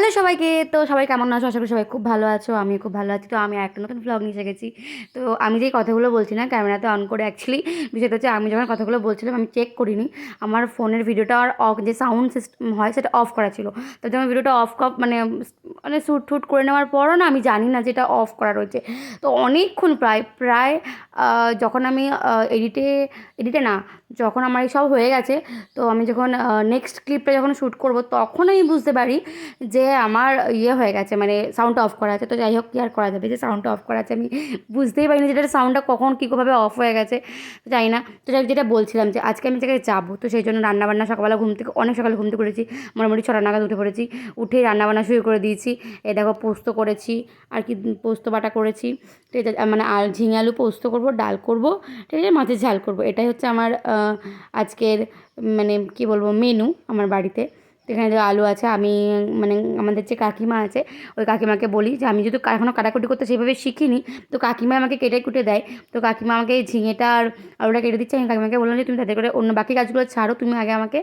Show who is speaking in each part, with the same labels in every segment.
Speaker 1: Hello সবাইকে। তো সবাই কেমন আছো? আশা করি সবাই খুব ভালো আছো আমি খুব ভালো আছি। তো আমি একটা নতুন ব্লগ নিয়ে গেছি। তো আমি যেই কথাগুলো বলছি না ক্যামেরাতে অন করে অ্যাকচুয়ালি বিষয়টা হচ্ছে আমি যখন কথাগুলো বলছিলাম, আমি চেক করিনি। আমার ফোনের ভিডিওটা আর অফ যে সাউন্ড সিস্টেম হয় সেটা অফ করা ছিল। তো যখন ভিডিওটা অফ মানে মানে শ্যুট টুট করে নেওয়ার পরও না আমি জানি না যে এটা অফ করা রয়েছে। তো অনেকক্ষণ প্রায় প্রায় যখন আমি এডিটে এডিটে না, যখন আমার এই সব হয়ে গেছে, তো আমি যখন নেক্সট ক্লিপটা যখন শ্যুট করব, তখন আমি বুঝতে পারি যে আমার ইয়ে হয়ে গেছে মানে সাউন্ডটা অফ করা আছে। তো যাই হোক, কি আর করা যাবে? যে সাউন্ডটা অফ করা আছে, আমি বুঝতেই পারিনি যেটা সাউন্ডটা কখন কীভাবে অফ হয়ে গেছে। তো জানি না, তো যাই যেটা বলছিলাম যে আজকে আমি জায়গায় যাব, তো সেই জন্য রান্নাবান্না সকালবেলা ঘুম থেকে, অনেক সকালে ঘুম থেকে করেছি মোটামুটি ছটা নাগাদ উঠে পড়েছি। উঠেই রান্নাবান্না শুরু করে দিয়েছি। এ দেখো, পোস্ত করেছি, আর কি পোস্ত বাটা করেছি। তো এটা মানে আর ঝিঙে আলু পোস্ত করব, ডাল করব, ঠিক আছে, মাছের ঝাল করব। এটাই হচ্ছে আমার আজকের মানে কি বলব মেনু আমার বাড়িতে। এখানে যে আলু আছে, আমি মানে আমাদের যে কাকিমা আছে, ওই কাকিমাকে বলি যে আমি যদি এখনও কাটাকুটি করতে সেইভাবে শিখিনি, তো কাকিমা আমাকে কেটে কুটে দেয়। তো কাকিমা আমাকে ঝিঙেটা আর আলুটা কেটে দিচ্ছে। আমি কাকিমাকে বললাম যে তুমি তাদের করে অন্য বাকি কাজগুলো ছাড়ো, তুমি আগে আমাকে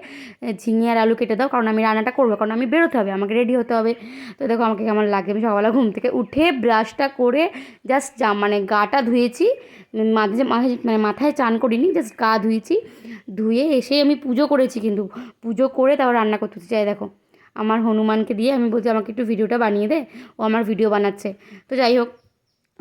Speaker 1: ঝিঙে আর আলু কেটে দাও, কারণ আমি রান্নাটা করব, কারণ আমি বেরোতে হবে, আমাকে রেডি হতে হবে। তো দেখো আমাকে কেমন লাগে, আমি সকালবেলা ঘুম থেকে উঠে ব্রাশটা করে জাস্ট মানে গাটা ধুয়েছি, মাঝে মাঝে মানে মাথায় চান করিনি জাস্ট গা ধুয়েছি। ধুয়ে এসে আমি পুজো করেছি কিন্তু। পুজো করে তারপর রান্না করতে চাই দেখো, আমার হনুমানকে দিয়ে আমি বলছি, আমাকে একটু ভিডিওটা বানিয়ে দে। ও আমার ভিডিও বানাচ্ছে। তো যাই হোক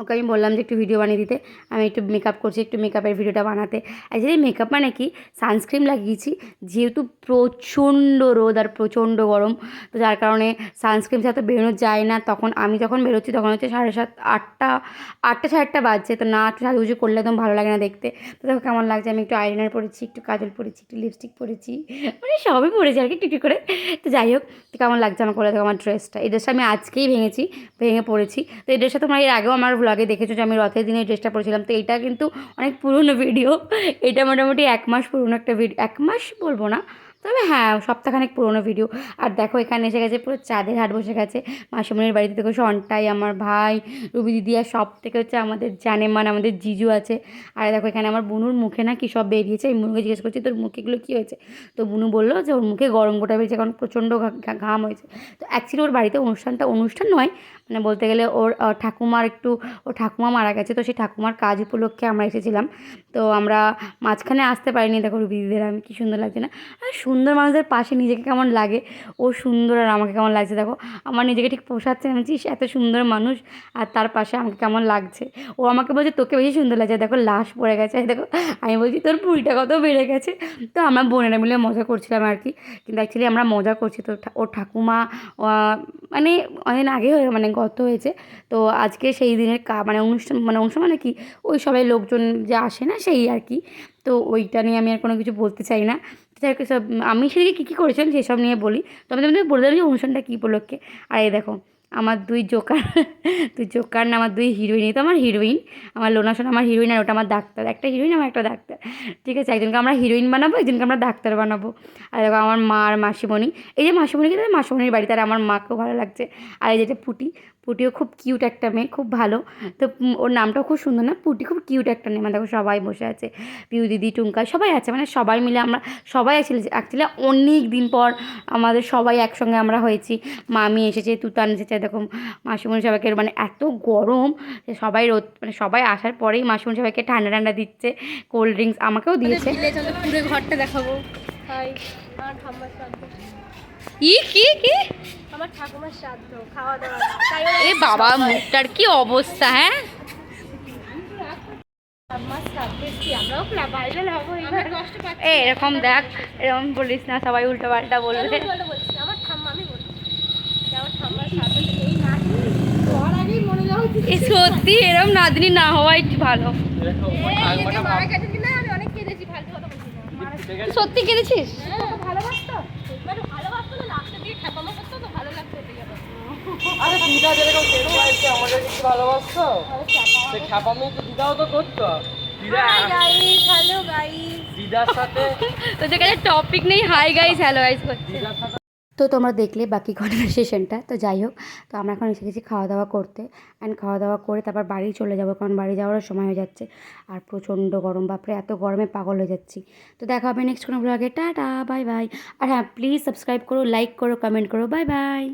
Speaker 1: ওকে আমি বললাম যে একটু ভিডিও বানিয়ে দিতে। আমি একটু মেকআপ করছি, একটু মেকআপের ভিডিওটা বানাতে। অ্যাকচুয়ালি মেকআপ মানে কি? সানস্ক্রিন লাগিয়েছি, যেহেতু প্রচণ্ড রোদ আর প্রচণ্ড গরম, তো যার কারণে সানস্ক্রিন তো বেরোনো যায় না। তখন আমি যখন বেরোচ্ছি, তখন হচ্ছে সাড়ে সাত, আটটা আটটা সাড়ে আটটা বাজছে, তো না, একটু সাজুগুজু করলে একদম ভালো লাগে না দেখতে। তো দেখো কেমন লাগছে, আমি একটু আইলাইনার পরেছি, একটু কাজল পরেছি, একটু লিপস্টিক পরেছি। মানে সবই পরেছি আর কি একটু করে। তো যাই হোক, তো কেমন লাগছে আমার করে দেখো আমার ড্রেসটা এই ড্রেসটা আমি আজকেই ভেঙেছি, ভেঙে পড়েছি। তো এই ড্রেসটা তোমরা এর আগেও আমার ব্লগে দেখেছ যে আমি রথের দিনে ড্রেসটা পরেছিলাম। তো এটা কিন্তু অনেক পুরনো ভিডিও এটা মোটামুটি এক মাস পুরনো একটা ভিডিও এক মাস বলব না। তবে হ্যাঁ সপ্তাহখানেক পুরোনো ভিডিও আর দেখো, এখানে এসে গেছে, পুরো চাঁদের হাট বসে গেছে। মাসুমনির বাড়িতে দেখো সন্টাই আমার ভাই, রুবি দিদি, আর সব থেকে হচ্ছে আমাদের জানেমান, আমাদের জিজু আছে। আর দেখো, এখানে আমার বুনুর মুখে না কি সব বেরিয়েছে। আমি বুনুকে জিজ্ঞেস করছি, তোর মুখে এগুলো কী হয়েছে? তো বুনু বলল যে, ওর মুখে গরম গোটা বেরিয়েছে কারণ প্রচণ্ড ঘাম হয়েছে। তো অ্যাকচুয়ালি ওর বাড়িতে অনুষ্ঠানটা অনুষ্ঠান নয় মানে বলতে গেলে ওর ঠাকুমার একটু ও ঠাকুমা মারা গেছে। তো সেই ঠাকুমার কাজ উপলক্ষে আমরা এসেছিলাম। তো আমরা মাঝখানে আসতে পারিনি, দেখো রুবি দিদিদের, আমি কী সুন্দর লাগছে না। আর সুন্দর মানুষদের পাশে নিজেকে কেমন লাগে, ও সুন্দর আর আমাকে কেমন লাগছে দেখো। আমার নিজেকে ঠিক পোষাচ্ছে, আমি এত সুন্দর মানুষ আর তার পাশে আমাকে কেমন লাগছে। ও আমাকে বলছে, তোকে বেশি সুন্দর লাগছে। দেখো, লাশ পড়ে গেছে। দেখো, আমি বলছি, তোর পুরিটা কত বেড়ে গেছে। তো আমরা বোনেরা মিলে মজা করছিলাম আর কি। কিন্তু অ্যাকচুয়ালি আমরা মজা করছি, তো ওর ঠাকুমা মানে অনেকদিন আগে হয়ে মানে গত হয়েছে। তো আজকে সেই দিনের কা মানে অনুষ্ঠান মানে অনুষ্ঠান মানে কি? ওই সবাই লোকজন যে আসে না, সেই আর কি। তো ওইটা নিয়ে আমি আর কোনো কিছু বলতে চাই না। যাই সব, আমি সেদিকে কী কী করেছিলাম সেসব নিয়ে বলি। তো আমি তোমাদের বলে দেবো যে অনুষ্ঠানটা কী উপলক্ষে? আর এই দেখো আমার দুই জোকার দুই জোকার না, আমার দুই হিরোইন তো আমার হিরোইন আমার লোনা সোনা, আমার হিরোইন আর ওটা আমার ডাক্তার, একটা হিরোইন আমার একটা ডাক্তার। ঠিক আছে, একজনকে আমরা হিরোইন বানাবো, একজনকে আমরা ডাক্তার বানাবো। আর দেখো, আমার মা আর মাসিমণি, এই যে মাসিমণিকে দেখো মাসিমণির বাড়িতে আর আমার মাকেও ভালো লাগছে। আর এই যেটা পুটি, পুটিও খুব কিউট একটা মেয়ে, খুব ভালো। তো ওর নামটাও খুব সুন্দর না? পুটি খুব কিউট একটা মেয়ে মানে দেখো, সবাই বসে আছে। পিউ দিদি টুঙ্কা সবাই আছে মানে সবাই মিলে আমরা, সবাই অ্যাকচুয়ালি অ্যাকচুয়ালি অনেক দিন পর আমাদের সবাই একসঙ্গে আমরা হয়েছি। মামি এসেছে, তুতান এসেছে দেখো মাসিমণি সবাইকে মানে এত গরম যে সবাই রোদ মানে সবাই আসার পরেই মাসিমণি সবাইকে ঠান্ডা ঠান্ডা দিচ্ছে কোল্ড ড্রিঙ্কস আমাকেও দিয়েছে।
Speaker 2: পুরো ঘরটা দেখাবো। হাই আমার ঠাম্মার শ্রাদ্ধ।
Speaker 1: ই কি কি?
Speaker 2: আমার ঠাকুমার শ্রাদ্ধ খাওয়া দাওয়া
Speaker 1: এ বাবা মুখটার কি অবস্থা হ্যাঁ? এরকম দেখ এরকম বলিস না সবাই উল্টো পাল্টা বলবে
Speaker 2: লাস্টের দিকে খেপামা করতো তো ভালো। লাগতো ওটাই আবার
Speaker 3: আরে দিদা যেরকম টেন পাইছে আমাদের কিছু ভালোবাসতো? সে খ্যাপামি তো দিদাও তো করতো। দিদা
Speaker 2: হাই গাইস হ্যালো গাইস
Speaker 3: দিদার সাথে
Speaker 1: তোদের কাছে টপিক নেই হাই গাইস হ্যালো গাইস করছে।
Speaker 3: দিদার সাথে
Speaker 1: তো তোমরা দেখলে বাকি কনভারসেশনটা তো যাই হোক, তো আমরা এখন এসে গেছি খাওয়া দাওয়া করতে। অ্যান্ড খাওয়া দাওয়া করে তারপর বাড়ি চলে যাব, কারণ বাড়ি যাওয়ারও সময় হয়ে যাচ্ছে। আর প্রচণ্ড গরম, বাপরে, এত গরমে পাগল হয়ে যাচ্ছি। তো দেখা হবে নেক্সট কোনো ব্লগে টাটা বাই বাই আর হ্যাঁ প্লিজ সাবস্ক্রাইব করো লাইক করো কমেন্ট করো। Bye bye